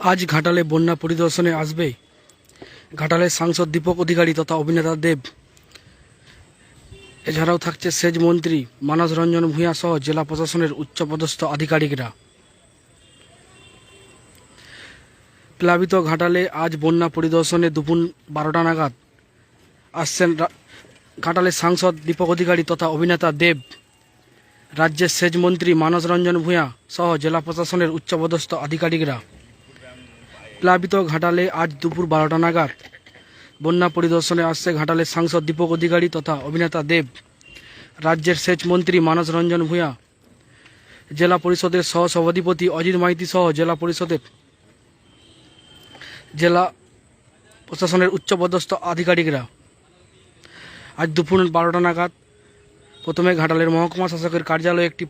আজ ঘাটালে বন্যা পরিদর্শনে আসবে ঘাটালের সাংসদ দীপক অধিকারী তথা অভিনেতা দেব। এছাড়াও থাকছে সেচ মন্ত্রী মানস রঞ্জন ভূঁইয়া সহ জেলা প্রশাসনের উচ্চপদস্থ আধিকারিকরা। প্লাবিত ঘাটালে আজ বন্যা পরিদর্শনে দুপুর বারোটা নাগাদ আসছেন ঘাটালের সাংসদ দীপক অধিকারী তথা অভিনেতা দেব। রাজ্যের সেচ মন্ত্রী মানস রঞ্জন ভূঁইয়া সহ জেলা প্রশাসনের উচ্চপদস্থ আধিকারিকরা। প্লাবিত ঘাটালে আজ দুপুর বারোটা নাগাদ। বন্যা পরিদর্শনে আসছে ঘাটালের সাংসদ দীপক অধিকারী তথা অভিনেতা দেব। রাজ্যের সেচ মন্ত্রী মানস রঞ্জন ভূঁইয়া, জেলা পরিষদের সহ সভাধিপতি অজিত মাইতি সহ জেলা পরিষদের জেলা প্রশাসনের উচ্চপদস্থ আধিকারিকরা। আজ দুপুর বারোটা নাগাদ প্রথমে ঘাটালের মহকুমা শাসকের কার্যালয়ে একটি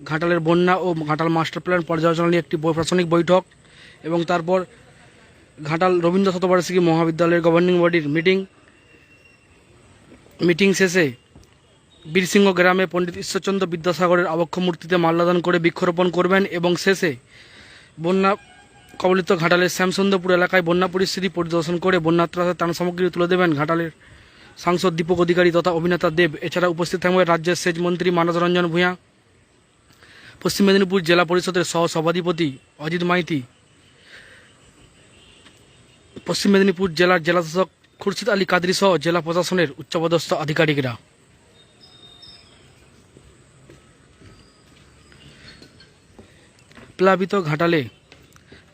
ঘাটালের বন্যা ও ঘাটাল মাস্টার প্ল্যান পর্যালোচনা নিয়ে একটি প্রশাসনিক বৈঠক এবং তারপর ঘাটাল রবীন্দ্র শতবার্ষিকী মহাবিদ্যালয়ের গভর্নিং বডির মিটিং মিটিং শেষে বীরসিংহ গ্রামে পণ্ডিত ঈশ্বরচন্দ্র বিদ্যাসাগরের আবক্ষ মূর্তিতে মাল্যদান করে বৃক্ষরোপণ করবেন এবং শেষে বন্যা কবলিত ঘাটালের শ্যামসুন্দরপুর এলাকায় বন্যা পরিস্থিতি পরিদর্শন করে বন্যাত্রাসের ত্রাণ সামগ্রী তুলে দেবেন ঘাটালের সাংসদ, দীপক অধিকারী তথা অভিনেতা দেব। এছাড়া উপস্থিত থাকবে রাজ্যের সেচ মন্ত্রী মানস রঞ্জন ভূঁইয়া, পশ্চিম মেদিনীপুর জেলা পরিষদের সহ সভাধিপতি অজিত মাইতি পশ্চিম মেদিনীপুর জেলার জেলাশাসক খুরশিদ আলী কাদরি সহ জেলা প্রশাসনের উচ্চপদস্থ আধিকারিকরা। প্লাবিত ঘাটালে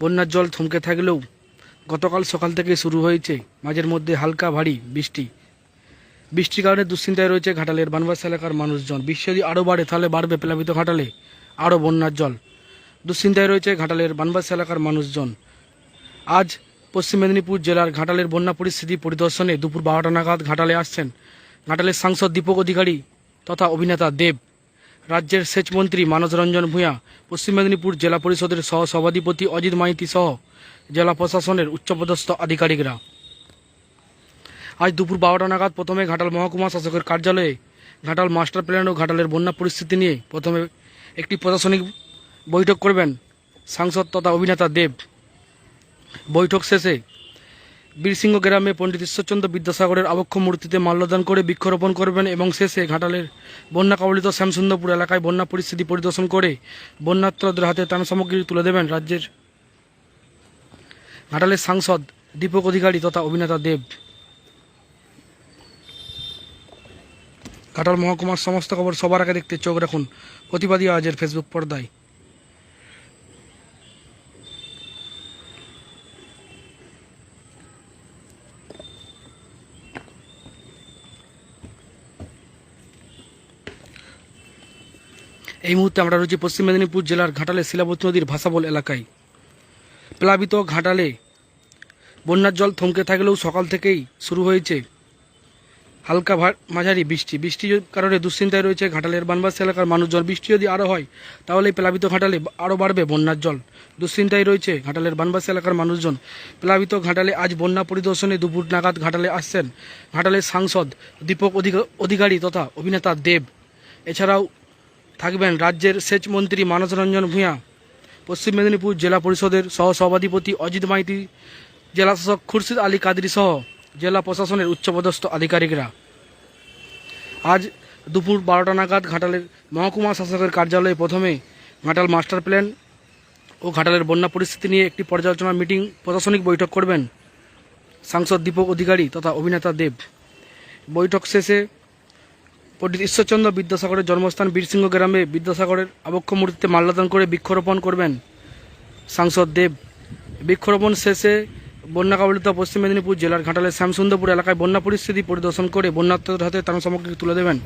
বন্যার জল থমকে থাকলেও গতকাল সকাল থেকে শুরু হয়েছে। মাঝের মধ্যে হালকা ভারী বৃষ্টি। বৃষ্টির কারণে দুশ্চিন্তায় রয়েছে ঘাটালের বানবাস এলাকার মানুষজন। বৃষ্টি যদি আরও বাড়ে, তাহলে বাড়বে প্লাবিত ঘাটালে আরও বন্যার জল। দুশ্চিন্তায় রয়েছে ঘাটালের বানবাস এলাকার মানুষজন। আজ পশ্চিম মেদিনীপুর জেলার ঘাটালের বন্যা পরিস্থিতি পরিদর্শনে দুপুর বারোটা নাগাদ ঘাটালে আসছেন ঘাটালের সাংসদ দীপক অধিকারী তথা অভিনেতা দেব। রাজ্যের সেচ মন্ত্রী মানস রঞ্জন ভূঁইয়া, পশ্চিম মেদিনীপুর জেলা পরিষদের সহ সভাধিপতি অজিত মাইতি সহ জেলা প্রশাসনের উচ্চপদস্থ আধিকারিকরা। আজ দুপুর বারোটা নাগাদ প্রথমে ঘাটাল মহকুমা শাসকের কার্যালয়ে ঘাটাল মাস্টার প্ল্যান ও ঘাটালের বন্যা পরিস্থিতি নিয়ে প্রথমে একটি প্রশাসনিক বৈঠক করবেন সাংসদ তথা অভিনেতা দেব। বৈঠক শেষে বীরসিংহ গ্রামে পণ্ডিত ঈশ্বরচন্দ্র বিদ্যাসাগরের আবক্ষ মূর্তিতে মাল্যদান করে বৃক্ষরোপণ করবেন এবং শেষে ঘাটালের বন্যা কবলিত শ্যামসুন্দরপুর এলাকায় বন্যা পরিস্থিতি পরিদর্শন করে বন্যাত্রদের হাতে ত্রাণ সামগ্রী তুলে দেবেন রাজ্যের ঘাটালের সাংসদ, দীপক অধিকারী তথা অভিনেতা দেব। ঘাটাল মহকুমার সমস্ত খবর সবার আগে দেখতে চোখ রাখুন। প্রতিবাদী আজের ফেসবুক পর্দায়। এই মুহূর্তে আমরা রয়েছি পশ্চিম মেদিনীপুর জেলার ঘাটালে শিলাবতী নদীর ভাসাবল এলাকায়। প্লাবিত ঘাটালে বন্যার জল থমকে থাকলেও সকাল থেকেই শুরু হয়েছে হালকা মাঝারি বৃষ্টি। বৃষ্টির কারণে দুশ্চিন্তায় রয়েছে ঘাটালের বানবাস এলাকার মানুষজন বৃষ্টি যদি আরও হয়, তাহলে প্লাবিত ঘাটালে আরও বাড়বে বন্যার জল। দুশ্চিন্তায় রয়েছে ঘাটালের বানবাস এলাকার মানুষজন। প্লাবিত ঘাটালে আজ বন্যা পরিদর্শনে দুপুর নাগাদ ঘাটালে আসছেন ঘাটালের সাংসদ, দীপক অধিক- অধিকারী তথা অভিনেতা দেব। এছাড়াও থাকবেন রাজ্যের সেচ মন্ত্রী মানস রঞ্জন ভূঁইয়া, পশ্চিম মেদিনীপুর জেলা পরিষদের সহ সভাধিপতি অজিত মাইতি জেলাশাসক খুরশিদ আলী কাদরি সহ জেলা প্রশাসনের উচ্চপদস্থ আধিকারিকরা। আজ দুপুর বারোটা নাগাদ ঘাটালের মহকুমা শাসকের কার্যালয়ে প্রথমে ঘাটাল মাস্টার প্ল্যান ও ঘাটালের বন্যা পরিস্থিতি নিয়ে একটি পর্যালোচনা মিটিং প্রশাসনিক বৈঠক করবেন সাংসদ দীপক অধিকারী তথা অভিনেতা দেব। বৈঠক শেষে পণ্ডিত ঈশ্বরচন্দ্র বিদ্যাসাগরের জন্মস্থান বীরসিংহ গ্রামে বিদ্যাসাগরের আবক্ষ মূর্তিতে মাল্যদান করে বৃক্ষরোপণ করবেন সাংসদ দেব। বৃক্ষরোপণ শেষে বন্যা কবলিত পশ্চিম মেদিনীপুর জেলার ঘাটালের শ্যামসুন্দরপুর এলাকায় বন্যা পরিস্থিতি পরিদর্শন করে বন্যাত্মদের হাতে তার সামগ্রী তুলে দেবেন।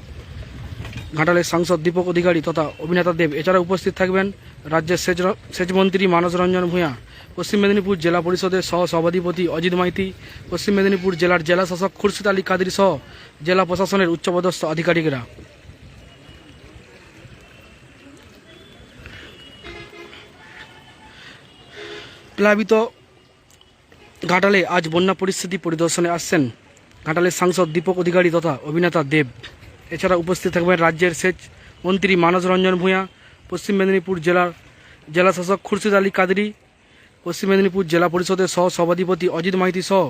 ঘাটালের সাংসদ দীপক অধিকারী তথা অভিনেতা দেব। এছাড়া উপস্থিত থাকবেন রাজ্যের সেচ সেচমন্ত্রী মানস রঞ্জন ভূঁইয়া। পশ্চিম মেদিনীপুর জেলা পরিষদের সহ সভাধিপতি অজিত মাইতি। পশ্চিম মেদিনীপুর জেলার জেলা শাসক খুরশিদ আলী কাদির সহ জেলা প্রশাসনের উচ্চপদস্থ আধিকারিকরা। প্লাবিত ঘাটালে আজ বন্যা পরিস্থিতি পরিদর্শনে আসছেন ঘাটালের সাংসদ দীপক অধিকারী তথা অভিনেতা দেব। এছাড়া উপস্থিত থাকবেন রাজ্যের সেচ মন্ত্রী মানস রঞ্জন ভূঁইয়া, পশ্চিম মেদিনীপুর জেলার জেলাশাসক খুরশিদ আলী কাদরি, পশ্চিম মেদিনীপুর জেলা পরিষদের সহ সভাধিপতি অজিত মাইতি সহ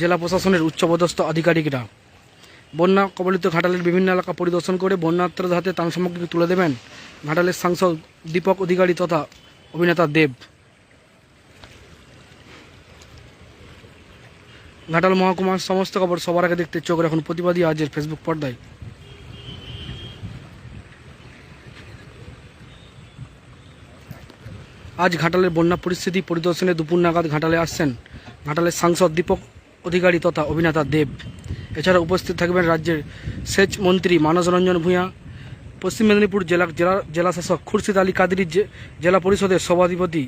জেলা প্রশাসনের উচ্চপদস্থ আধিকারিকরা। বন্যা কবলিত ঘাটালের বিভিন্ন এলাকা পরিদর্শন করে বন্যার্থীদের হাতে ত্রাণ সামগ্রী তুলে দেবেন ঘাটালের সাংসদ দীপক অধিকারী তথা অভিনেতা দেব। ঘাটাল মহকুমার সমস্ত খবর সবার আগে দেখতে চোখ রাখুন প্রতিবাদী আজের ফেসবুক পর্দায়। আজ ঘাটালের বন্যা পরিস্থিতি পরিদর্শনে দুপুর নাগাদ ঘাটালে আসছেন ঘাটালের সাংসদ, দীপক অধিকারী তথা অভিনেতা দেব। এছাড়া উপস্থিত থাকবেন রাজ্যের সেচ মন্ত্রী মানস রঞ্জন ভূঁইয়া, পশ্চিম মেদিনীপুর জেলা জেলা জেলাশাসক খুরশিদ আলী কাদরি জেলা পরিষদের সভাধিপতি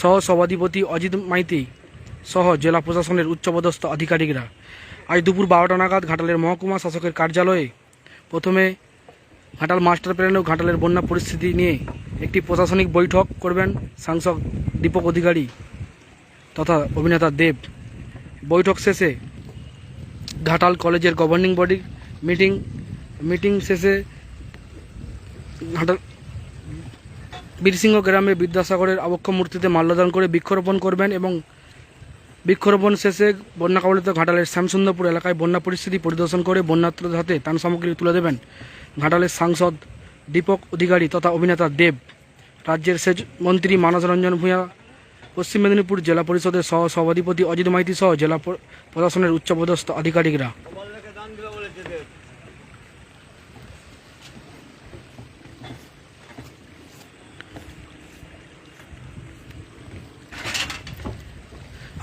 সহ সভাধিপতি অজিত মাইতি সহ জেলা প্রশাসনের উচ্চপদস্থ আধিকারিকরা। আজ দুপুর বারোটা নাগাদ ঘাটালের মহকুমা শাসকের কার্যালয়ে প্রথমে ঘাটাল মাস্টার প্ল্যান ও ঘাটালের বন্যা পরিস্থিতি নিয়ে একটি প্রশাসনিক বৈঠক করবেন সাংসদ দীপক অধিকারী তথা অভিনেতা দেব। বৈঠক শেষে ঘাটাল কলেজের গভর্নিং বডির মিটিং মিটিং শেষে ঘাটাল বীরসিংহ গ্রামে বিদ্যাসাগরের আবক্ষ মূর্তিতে মাল্যদান করে বৃক্ষরোপণ করবেন এবং বৃক্ষরোপণ শেষে বন্যা কবলিত ঘাটালের শ্যামসুন্দরপুর এলাকায় বন্যা পরিস্থিতি পরিদর্শন করে বন্যাত্রদের হাতে ত্রাণ সামগ্রী তুলে দেবেন ঘাটালের সাংসদ, দীপক অধিকারী তথা অভিনেতা দেব। রাজ্যের সেচ মন্ত্রী মানস রঞ্জন ভূঁয়া পশ্চিম মেদিনীপুর জেলা পরিষদের সহ সভাধিপতি অজিত মাইতি সহ জেলা প্রশাসনের উচ্চপদস্থ আধিকারিকরা।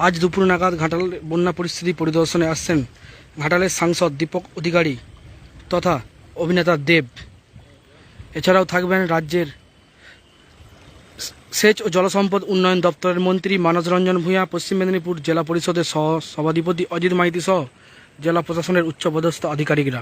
আজ দুপুর নাগাদ ঘাটাল বন্যা পরিস্থিতি পরিদর্শনে আসছেন ঘাটালের সাংসদ দীপক অধিকারী তথা অভিনেতা দেব। এছাড়াও থাকবেন রাজ্যের সেচ ও জলসম্পদ উন্নয়ন দপ্তরের মন্ত্রী মানস রঞ্জন ভূঁইয়া পশ্চিম মেদিনীপুর জেলা পরিষদের সহ সভাধিপতি অজিত মাইতি সহ জেলা প্রশাসনের উচ্চপদস্থ আধিকারিকরা।